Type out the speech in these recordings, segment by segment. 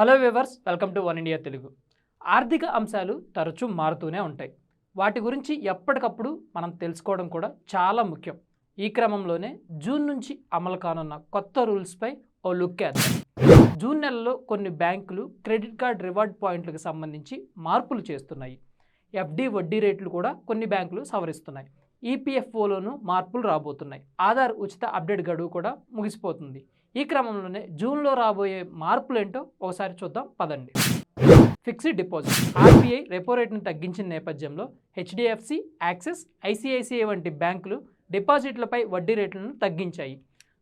Hello viewers welcome to One India Telugu. ఆర్థిక అంశాలు తరచూ మారుతూనే ఉంటాయి. వాటి గురించి ఎప్పటికప్పుడు మనం తెలుసుకోవడం కూడా చాలా ముఖ్యం. ఈ క్రమంలోనే జూన్ నుంచి అమలు కానున్న కొత్త రూల్స్పై ఓ లుక్ వేద్దాం. జూన్ నెలలో కొన్ని బ్యాంకులు క్రెడిట్ కార్డ్ రివార్డ్ పాయింట్లకు సంబంధించి మార్పులు చేస్తున్నాయి. ఎఫ్డి వడ్డీ రేట్లు కూడా కొన్ని బ్యాంకులు సవరిస్తున్నాయి. ఈపీఎఫ్ఓలోనూ మార్పులు రాబోతున్నాయి. ఆధార్ ఉచిత అప్డేట్ గడువు కూడా ముగిసిపోతుంది. ఈ క్రమంలోనే జూన్లో రాబోయే మార్పులు ఏంటో ఒకసారి చూద్దాం. పదండి. Fixed deposit. ఆర్బీఐ రెపో రేట్ను తగ్గించిన నేపథ్యంలో హెచ్డిఎఫ్సి యాక్సిస్ ఐసిఐసిఐ వంటి బ్యాంకులు డిపాజిట్లపై వడ్డీ రేట్లను తగ్గించాయి.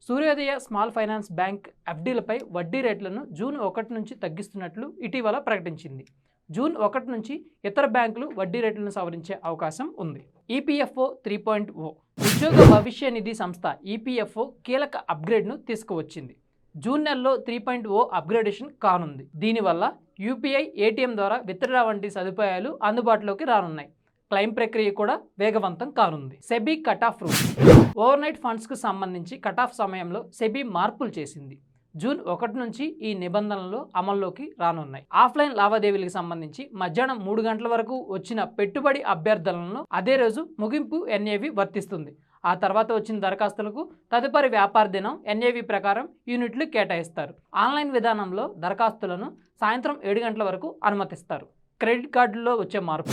సూర్యోదయ స్మాల్ ఫైనాన్స్ బ్యాంక్ ఎఫ్డీలపై వడ్డీ రేట్లను జూన్ ఒకటి నుంచి తగ్గిస్తున్నట్లు ఇటీవల ప్రకటించింది. జూన్ ఒకటి నుంచి ఇతర బ్యాంకులు వడ్డీ రేట్లను సవరించే అవకాశం ఉంది. EPFO three point O. ఉద్యోగ భవిష్య నిధి సంస్థ ఈపీఎఫ్ఓ కీలక అప్గ్రేడ్ను తీసుకువచ్చింది. జూన్ నెలలో త్రీ పాయింట్ ఓ అప్గ్రేడేషన్ కానుంది. దీనివల్ల యూపీఐ ఏటీఎం ద్వారా విత్డ్రా వంటి సదుపాయాలు అందుబాటులోకి రానున్నాయి. క్లెయిమ్ ప్రక్రియ కూడా వేగవంతం కానుంది. సెబీ కట్ ఆఫ్ రూల్ ఫండ్స్కు సంబంధించి కట్ ఆఫ్ సమయంలో సెబీ మార్పులు చేసింది. జూన్ ఒకటి నుంచి ఈ నిబంధనలు అమల్లోకి రానున్నాయి. ఆఫ్లైన్ లావాదేవీలకు సంబంధించి మధ్యాహ్నం మూడు గంటల వరకు వచ్చిన పెట్టుబడి అభ్యర్థనలను అదే రోజు ముగింపు ఎన్ఏవి వర్తిస్తుంది. ఆ తర్వాత వచ్చిన దరఖాస్తులకు తదుపరి వ్యాపార దినం ఎన్ఏవి ప్రకారం యూనిట్లు కేటాయిస్తారు. ఆన్లైన్ విధానంలో దరఖాస్తులను సాయంత్రం ఏడు గంటల వరకు అనుమతిస్తారు. క్రెడిట్ కార్డుల్లో వచ్చే మార్పు.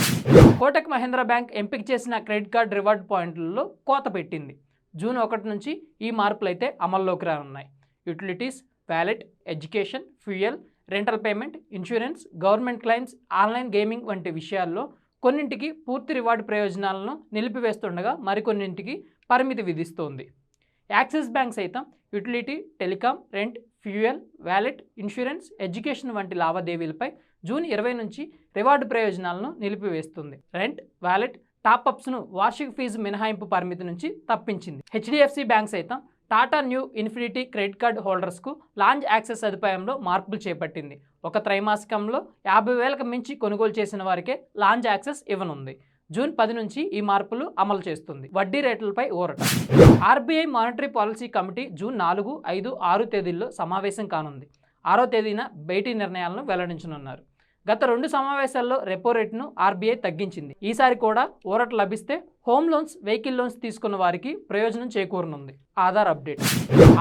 కోటక్ మహేంద్ర బ్యాంక్ ఎంపిక చేసిన క్రెడిట్ కార్డ్ రివార్డ్ పాయింట్లలో కోత పెట్టింది. జూన్ ఒకటి నుంచి ఈ మార్పులైతే అమల్లోకి రానున్నాయి. Utilities wallet education fuel rental payment insurance government claims online gaming వంటి విషయాల్లో కొన్నింటికి పూర్తి రివార్డు ప్రయోజనాలను నిలిపివేస్తుండగా మరికొన్నింటికి పరిమితి విధిస్తోంది. యాక్సిస్ బ్యాంక్ సైతం utility telecom rent fuel wallet insurance education వంటి లావాదేవీలపై జూన్ ఇరవై నుంచి రివార్డు ప్రయోజనాలను నిలిపివేస్తుంది. రెంట్ వ్యాలెట్ టాప్అప్స్ను వార్షిక ఫీజు మినహాయింపు పరిమితి నుంచి తప్పించింది. హెచ్డిఎఫ్సి బ్యాంక్ సైతం Tata new infinity credit card హోల్డర్స్కు launch access సదుపాయంలో మార్పులు చేపట్టింది. ఒక త్రైమాసికంలో యాభై వేలకు మించి కొనుగోలు చేసిన వారికే లాంచ్ యాక్సెస్ ఇవ్వనుంది. జూన్ పది నుంచి ఈ మార్పులు అమలు చేస్తుంది. వడ్డీ రేట్లపై ఊరట. RBI monetary policy committee June నాలుగు ఐదు ఆరు తేదీల్లో సమావేశం కానుంది. ఆరో తేదీన భేటీ నిర్ణయాలను వెల్లడించనున్నారు. గత రెండు సమావేశాల్లో రెపో రేటును ఆర్బీఐ తగ్గించింది. ఈసారి కూడా ఊరట లభిస్తే హోమ్ లోన్స్ వెహికల్ లోన్స్ తీసుకున్న వారికి ప్రయోజనం చేకూరనుంది. ఆధార్ అప్డేట్.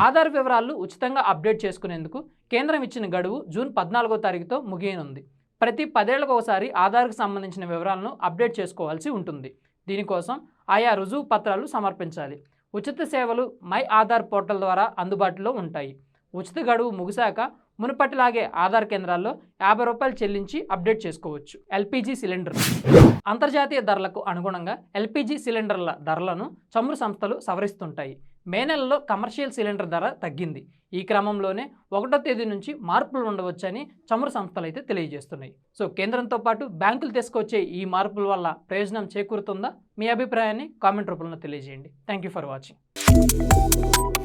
ఆధార్ వివరాలు ఉచితంగా అప్డేట్ చేసుకునేందుకు కేంద్రం ఇచ్చిన గడువు జూన్ పద్నాలుగో తారీఖుతో ముగియనుంది. ప్రతి పదేళ్ళకు ఒకసారి ఆధార్కు సంబంధించిన వివరాలను అప్డేట్ చేసుకోవాల్సి ఉంటుంది. దీనికోసం ఆయా రుజువు పత్రాలు సమర్పించాలి. ఉచిత సేవలు మై ఆధార్ పోర్టల్ ద్వారా అందుబాటులో ఉంటాయి. ఉచిత గడువు ముగిశాక మునుపటిలాగే ఆధార్ కేంద్రాల్లో యాభై రూపాయలు చెల్లించి అప్డేట్ చేసుకోవచ్చు. ఎల్పిజి సిలిండర్ అంతర్జాతీయ ధరలకు అనుగుణంగా ఎల్పిజి సిలిండర్ల ధరలను చమురు సంస్థలు సవరిస్తుంటాయి. మే నెలలో కమర్షియల్ సిలిండర్ ధర తగ్గింది. ఈ క్రమంలోనే ఒకటో తేదీ నుంచి మార్పులు ఉండవచ్చని చమురు సంస్థలు అయితే తెలియజేస్తున్నాయి. సో కేంద్రంతో పాటు బ్యాంకులు తీసుకొచ్చే ఈ మార్పుల వల్ల ప్రయోజనం చేకూరుతుందా? మీ అభిప్రాయాన్ని కామెంట్ రూపంలో తెలియజేయండి. Thank you for watching